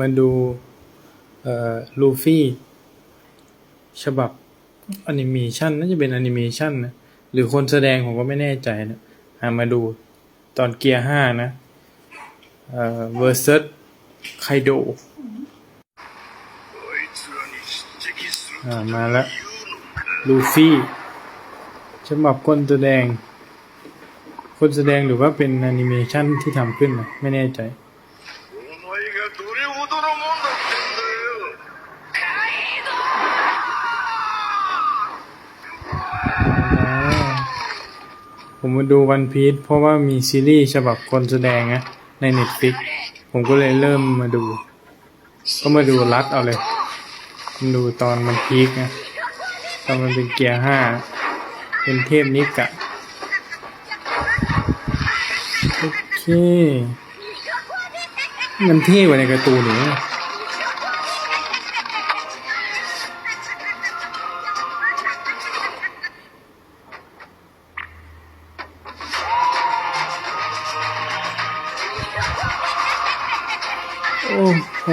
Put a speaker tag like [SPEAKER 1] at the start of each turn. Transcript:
[SPEAKER 1] มาดูลูฟี่ฉบับแอนิเมชันน่าจะเป็นแอนิเมชันนะหรือคนแสดงผมก็ไม่แน่ใจนะมาดูตอนเกียร์ห้านะเอ่อ versus ไคโดมาแล้วลูฟี่ฉบับคนแสดง คนแสดงหรือว่าเป็นแอนิเมชันที่ทำขึ้นนะไม่แน่ใจ
[SPEAKER 2] どれほどのもんだってんだよ
[SPEAKER 1] ผมมาดูวันพี e เพราะว่ามีซีรีส์ฉบับคนแสดงนะใน Netflix ผมก็เลยเริ่มมาดู ก็มาดูรัดเอาเลยมาดูตอนมันพีคนะตอนมันเป็นเกียร์ห้า เป็นเทพนิกะ โอเค มันเท่กว่าในการ์ตูนหรือโอ้โห